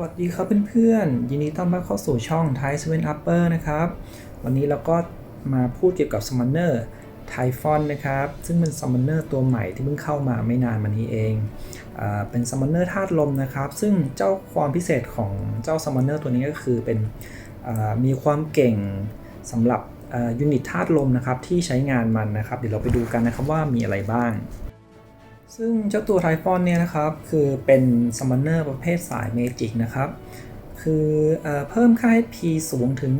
วัสดีครับเพื่อนๆ ยินดีต้อนรับเข้าสู่ช่อง Thai Seven Upper นะครับ วันนี้เราก็มาพูดเกี่ยวกับ Summoner t y p h o n นะครับ ซึ่งเป็น Summoner ตัวใหม่ที่เพิ่งเข้ามาไม่นานมานี้เองอ่าเป็น Summoner ธาตุลมนะครับ ซึ่งเจ้าความพิเศษของเจ้า Summoner ตัวนี้ก็คือเป็นมีความเก่งสำหรับยูนิตธาตุลมนะครับที่ใช้งานมันนะครับ เดี๋ยวเราไปดูกันนะครับว่ามีอะไรบ้าง ซึ่งเจ้าตัวไทฟอนเนี่ยนะครับ คือเป็นซัมมอนเนอร์ประเภทสายเมจิกนะครับ คือเอเพิ่มค่า HP สูงถึง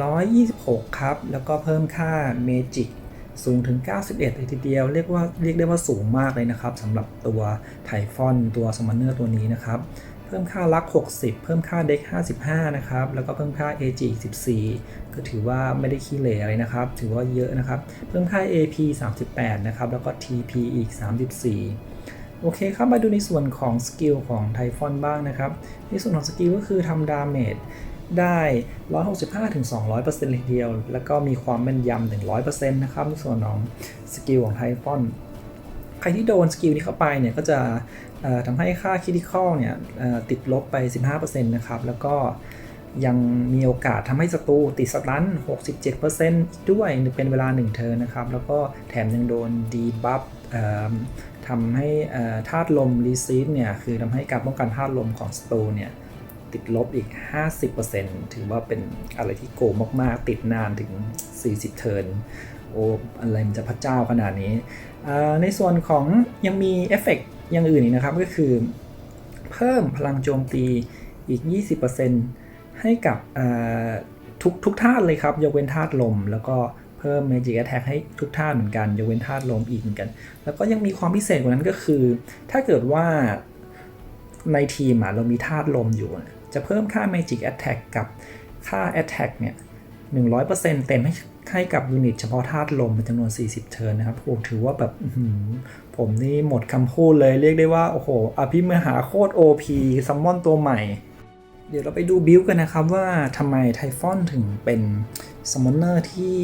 826 ครับ แล้วก็เพิ่มค่าเมจิกสูงถึง 91เลยทีเดียว เรียกว่าเรียกได้ว่าสูงมากเลยนะครับสำหรับตัวไทฟอนตัวซัมมอนเนอร์ตัวนี้นะครับ พิ่มค่าลัก 60 เพิ่มค่าเด็ก55 นะครับ แล้วก็เพิ่มค่า AG อีก14 ก็ถือว่าไม่ได้ขี้เหร่อะไรนะครับ ถือว่าเยอะนะครับ เพิ่มค่า AP 38 นะครับ แล้วก็ TP อีก 34 โอเคครับ มาดูในส่วนของสกิลของไทฟอนบ้างนะครับ ในส่วนของสกิลก็คือทำดาเมจได้ 165-200%เลยทีเดียว แล้วก็มีความแม่นยำ100%นะครับในส่วนของสกิลของไทฟอน ใครที่โดนสกิลนี้เข้าไปเนี่ยก็จะทำให้ค่าคิดิคอลเนี่ยติดลบไป 15%นะครับแล้วก็ยังมีโอกาสทำให้ศัตรูติดสตัน 67%ด้วยเป็นเวลา 1 เทิร์นนะครับ แล้วก็แถมยังโดนดีบัฟทำให้ธาตุลมรีซีฟเนี่ย คือทำให้การป้องกันธาตุลมของศัตรูเนี่ย ติดลบอีก 50%ถือว่าเป็นอะไรที่โกงมาก ๆ ติดนานถึง 40 เทิร์น โอ้อะไรมันจะพระเจ้าขนาดนี้ ในส่วนของยังมีเอฟเฟกต์อย่างอื่นอีกนะครับก็คือเพิ่มพลังโจมตีอีก 20%ให้กับทุกทุกธาตุเลยครับ ยกเว้นธาตุลม แล้วก็เพิ่ม Magic Attack ให้ทุกธาตุเหมือนกัน ยกเว้นธาตุลมอีกเหมือนกัน แล้วก็ยังมีความพิเศษกว่านั้นก็คือ ถ้าเกิดว่าในทีมอะเรามีธาตุลมอยู่ จะเพิ่มค่า Magic Attack กับค่า Attack เนี่ย100%เต็มให้ ให้กับยูนิตเฉพาะธาตุลมเป็นจำนวน 40 เทิร์นนะครับโอ้ถือว่าแบบผมนี่หมดคำพูดเลยเรียกได้ว่า โอ้โห อภิมหาโคตร OP ซัมมอนตัวใหม่ เดี๋ยวเราไปดูบิลกันนะครับว่าทำไมไทฟอนถึงเป็นซัมมอนเนอร์ที่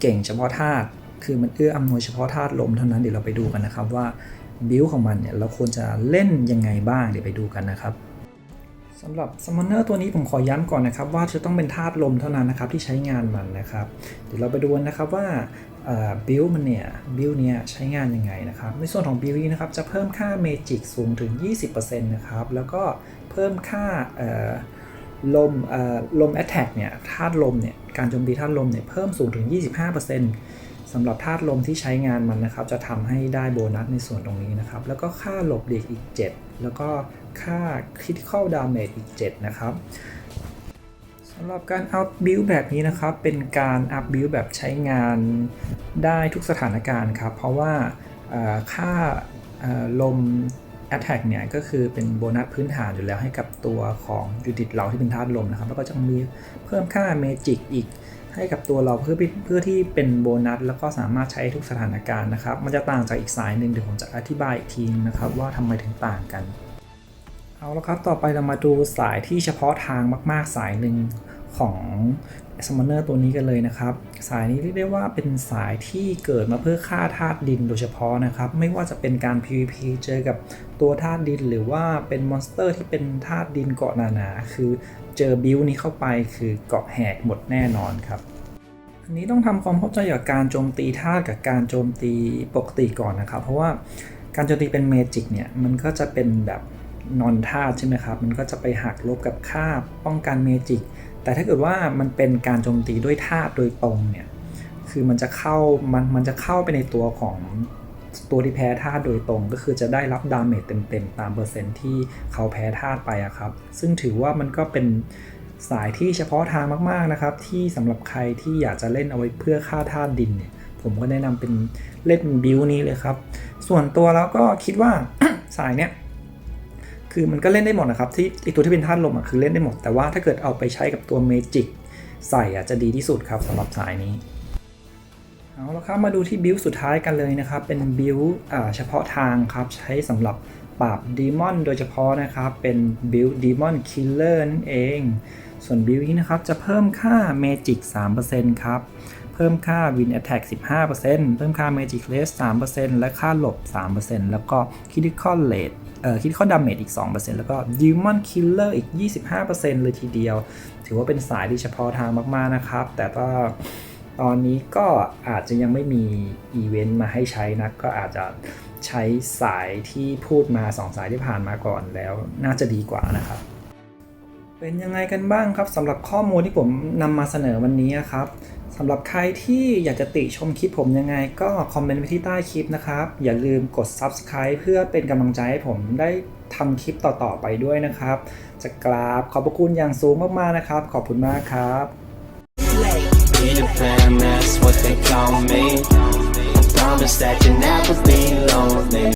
เก่งเฉพาะธาตุคือมันเอื้ออำนวยเฉพาะธาตุลมเท่านั้นเดี๋ยวเราไปดูกันนะครับว่าบิลของมันเนี่ยเราควรจะเล่นยังไงบ้างเดี๋ยวไปดูกันนะครับ สำหรับ Summoner ตัวนี้ผมขอย้ำก่อนนะครับ ว่าจะต้องเป็นธาตุลมเท่านั้นนะครับที่ใช้งานมันนะครับ เดี๋ยวเราไปดูนะครับว่าบิลมันเนี่ยบิลเนี่ยใช้งานยังไงนะครับในส่วนของบิลนี้นะครับจะเพิ่มค่าเมจิกสูงถึง 20%นะครับแล้วก็เพิ่มค่าลมเอ่อลม Attack เนี่ยธาตุลมเนี่ยการโจมตีธาตุลมเนี่ยเพิ่มสูงถึง 25% สำหรับธาตุลมที่ใช้งานมันนะครับ จะทำให้ได้โบนัสในส่วนตรงนี้นะครับ แล้วก็ค่าหลบเลีกอีก 7 แล้วก็ค่า critical damage อีก 7 นะครับสำหรับการอัพบิลแบบนี้นะครับ เป็นการอัพบิลแบบใช้งานได้ทุกสถานการณ์ครับ เพราะว่าค่าเอ่อลม Attack เนี่ยก็คือเป็นโบนัสพื้นฐานอยู่แล้วให้กับตัวของยูนิตเราที่เป็นธาตุลมนะครับ แล้วก็จะมีเพิ่มค่าเมจิกอีก ให้กับตัวเราเพื่อเพื่อที่เป็นโบนัส แล้วก็สามารถใช้ทุกสถานการณ์นะครับ มันจะต่างจากอีกสายหนึ่งเดี๋ยวผมจะอธิบายอีกทีนะครับว่าทำไมถึงต่างกัน เอาละครับ ต่อไปเรามาดูสายที่เฉพาะทางมาก ๆ สายหนึ่ง ของ s u m m o n e r ตัวนี้กันเลยนะครับ สายนี้เรียกได้ว่าเป็นสายที่เกิดมาเพื่อฆ่าธาตุดินโดยเฉพาะนะครับ ไม่ว่าจะเป็นการ PVP เจอกับตัวธาตุดิน หรือว่าเป็นมอนสเตอร์ที่เป็นธาตุดินเกาะหนาๆคือเจอบิวนี้เข้าไปคือเกาะแหกหมดแน่นอนครับอันนี้ต้องทำความเข้าใจกับการโจมตีธาตุกับการโจมตีปกติก่อนนะครับ เพราะว่าการโจมตีเป็นเมจิกเนี่ยมันก็จะเป็นแบบนอนธาตุใช่ไหมครับ มันก็จะไปหักลบกับค่าป้องกันเมจิก แต่ถ้าเกิดว่ามันเป็นการโจมตีด้วยธาตุโดยตรงเนี่ยคือมันจะเข้ามันมันจะเข้าไปในตัวของตัวที่แพ้ธาตุโดยตรง ก็คือจะได้รับดาเมจเต็มๆตามเปอร์เซ็นต์ที่เขาแพ้ธาตุไปอะครับ ซึ่งถือว่ามันก็เป็นสายที่เฉพาะทางมากๆนะครับ ที่สำหรับใครที่อยากจะเล่นเอาไว้เพื่อฆ่าธาตุดินเนี่ยผมก็แนะนำเป็นเล่นบิวนี้เลยครับ ส่วนตัวแล้วก็คิดว่าสายเนี้ย คือมันก็เล่นได้หมดนะครับที่ไอตัวที่เป็นธาตุลมอะคือเล่นได้หมด แต่ว่าถ้าเกิดเอาไปใช้กับตัวเมจิกใส่อะจะดีที่สุดครับสำหรับสายนี้เอาละครับมาดูที่บิลสุดท้ายกันเลยนะครับ เป็นบิลเฉพาะทางครับ ใช้สำหรับปราบดีมอนโดยเฉพาะนะครับ เป็นบิลดีมอนคิลเลอร์นั่นเอง ส่วนบิลนี้นะครับจะเพิ่มค่าเมจิก 3%ครับ เพิ่มค่า Win Attack 15%เพิ่มค่า Magic Rest 3%และค่าหลบ 3%แล้วก็ Critical Rate เอ่อ Critical Damage อีก 2%แล้วก็ดิมอนคิลเลอร์อีก 25%เลยทีเดียว ถือว่าเป็นสายที่เฉพาะทางมาก ๆ นะครับ แต่ก็ตอนนี้ก็อาจจะยังไม่มีอีเวนต์มาให้ใช้นะ ก็อาจจะใช้สายที่พูดมา 2 สายที่ผ่านมาก่อนแล้วน่าจะดีกว่านะครับ เป็นยังไงกันบ้างครับสำหรับข้อมูลที่ผมนำมาเสนอวันนี้ครับสำหรับใครที่อยากจะติชมคลิปผมยังไง ก็คอมเมนต์ไว้ที่ใต้คลิปนะครับ อย่าลืมกด Subscribe เพื่อเป็นกำลังใจให้ผมได้ทำคลิปต่อๆไปด้วยนะครับ จะกราบขอบพระคุณอย่างสูงมากๆนะครับ ขอบคุณมากครับ Peter Pan, that's what they call me. I promise that you'll never be lonely.